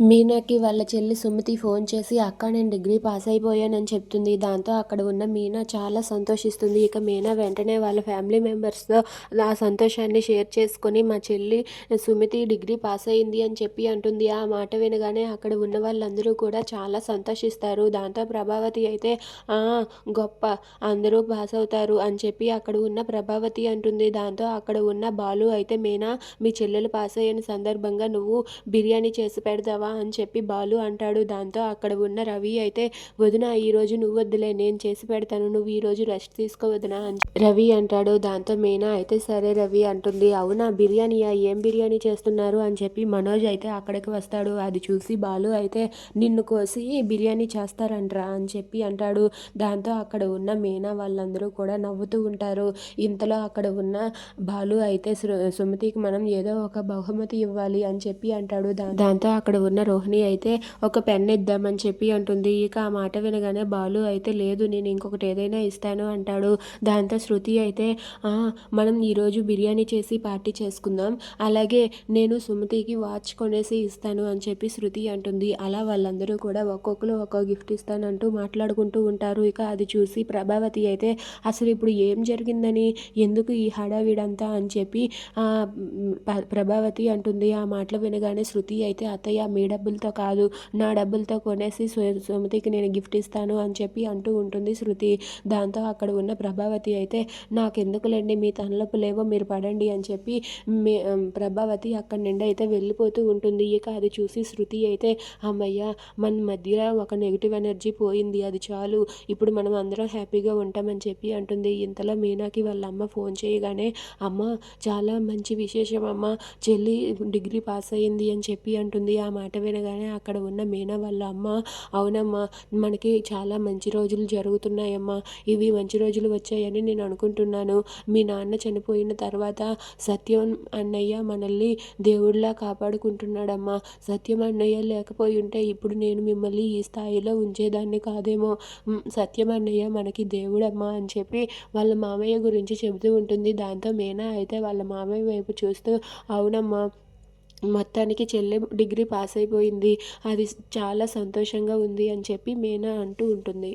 మీనాకి వాళ్ళ చెల్లి సుమతి ఫోన్ చేసి అక్క నేను డిగ్రీ పాస్ అయిపోయానని చెప్తుంది. దాంతో అక్కడ ఉన్న మీనా చాలా సంతోషిస్తుంది. ఇక మీనా వెంటనే వాళ్ళ ఫ్యామిలీ మెంబర్స్తో ఆ సంతోషాన్ని షేర్ చేసుకొని మా చెల్లి సుమతి డిగ్రీ పాస్ అయింది అని చెప్పి అంటుంది. ఆ మాట వినగానే అక్కడ ఉన్న వాళ్ళందరూ కూడా చాలా సంతోషిస్తారు. దాంతో ప్రభావతి అయితే గొప్ప అందరూ పాస్ అవుతారు అని చెప్పి అక్కడ ఉన్న ప్రభావతి అంటుంది. దాంతో అక్కడ ఉన్న బాలు అయితే మీనా మీ చెల్లెలు పాస్ అయిన సందర్భంగా నువ్వు బిర్యానీ చేసి పెడతావా? అని చెప్పి బాలు అంటాడు. దాంతో అక్కడ ఉన్న రవి అయితే వదిన ఈరోజు నువ్వు వద్దులే నేను చేసి పెడతాను నువ్వు ఈరోజు రెస్ట్ తీసుకోవద్దునా అని రవి అంటాడు. దాంతో మీనా అయితే సరే రవి అంటుంది. అవునా బిర్యానీయా ఏం బిర్యానీ చేస్తున్నారు అని చెప్పి మనోజ్ అయితే అక్కడికి వస్తాడు. అది చూసి బాలు అయితే నిన్ను కోసి బిర్యానీ చేస్తారంట్రా అని చెప్పి అంటాడు. దాంతో అక్కడ ఉన్న మీనా వాళ్ళందరూ కూడా నవ్వుతూ ఉంటారు. ఇంతలో అక్కడ ఉన్న బాలు అయితే సుమతికి మనం ఏదో ఒక బహుమతి ఇవ్వాలి అని చెప్పి అంటాడు. దాంతో అక్కడ ఉన్న ఉన్న రోహిణి అయితే ఒక పెన్ ఇద్దామని చెప్పి అంటుంది. ఇక ఆ మాట వినగానే బాలు అయితే లేదు నేను ఇంకొకటి ఏదైనా ఇస్తాను అంటాడు. దాంతో శృతి అయితే మనం ఈరోజు బిర్యానీ చేసి పార్టీ చేసుకుందాం. అలాగే నేను సుమతికి వాచ్ కొనేసి ఇస్తాను అని చెప్పి శృతి అంటుంది. అలా వాళ్ళందరూ కూడా ఒక్కొక్కరు ఒక్కో గిఫ్ట్ ఇస్తానంటూ మాట్లాడుకుంటూ ఉంటారు. ఇక అది చూసి ప్రభావతి అయితే అసలు ఇప్పుడు ఏం జరిగిందని? ఎందుకు ఈ హడావిడంతా? అని చెప్పి ప్రభావతి అంటుంది. ఆ మాటలు వినగానే శృతి అయితే అత్తయ్య మీ డబ్బులతో కాదు నా డబ్బులతో కొనేసి సుమతికి నేను గిఫ్ట్ ఇస్తాను అని చెప్పి అంటూ ఉంటుంది శృతి. దాంతో అక్కడ ఉన్న ప్రభావతి అయితే నాకెందుకులేండి మీ తనలపు లేవో మీరు పడండి అని చెప్పి మీ ప్రభావతి అక్కడి నుండి అయితే వెళ్ళిపోతూ ఉంటుంది. ఇక అది చూసి శృతి అయితే అమ్మయ్య మన మధ్య ఒక నెగిటివ్ ఎనర్జీ పోయింది అది చాలు. ఇప్పుడు మనం అందరం హ్యాపీగా ఉంటామని చెప్పి అంటుంది. ఇంతలో మీనాకి వాళ్ళ అమ్మ ఫోన్ చేయగానే అమ్మ చాలా మంచి విశేషం అమ్మ చెల్లి డిగ్రీ పాస్ అయ్యింది అని చెప్పి అంటుంది. ఆ మాట మాట వినగానే అక్కడ ఉన్న మీనా వాళ్ళ అమ్మ అవునమ్మా మనకి చాలా మంచి రోజులు జరుగుతున్నాయమ్మా. ఇవి మంచి రోజులు వచ్చాయని నేను అనుకుంటున్నాను. మీ నాన్న చనిపోయిన తర్వాత సత్యం అన్నయ్య మనల్ని దేవుడిలా కాపాడుకుంటున్నాడమ్మా. సత్యం అన్నయ్య లేకపోయి ఉంటే ఇప్పుడు నేను మిమ్మల్ని ఈ స్థాయిలో ఉంచేదాన్ని కాదేమో. సత్యం అన్నయ్య మనకి దేవుడమ్మా అని చెప్పి వాళ్ళ మామయ్య గురించి చెబుతూ ఉంటుంది. దాంతో మీనా అయితే వాళ్ళ మామయ్య వైపు చూస్తూ అవునమ్మా మొత్తానికి చెల్లె డిగ్రీ పాస్ అయిపోయింది. అది చాలా సంతోషంగా ఉంది అని చెప్పి మీనా అంటూ ఉంటుంది.